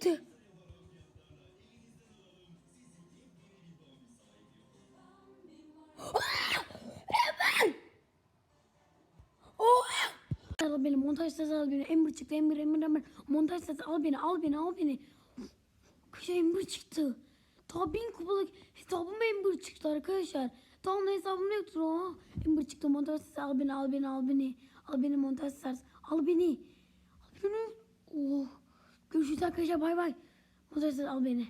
çıktı. Al beni montaj sesi al beni. Ember çıktı Ember Ember Ember. Montaj sesi al beni al beni al beni. Kışa Ember çıktı. Daha bin kupalık hesabıma Ember çıktı arkadaşlar. Daha ne hesabımda yoktur o. Ember çıktı montaj sesi al beni al beni al beni. Al beni montaj sesi al beni. Al beni. Oh. Arkadaşlar bay bay. Sesi al beni.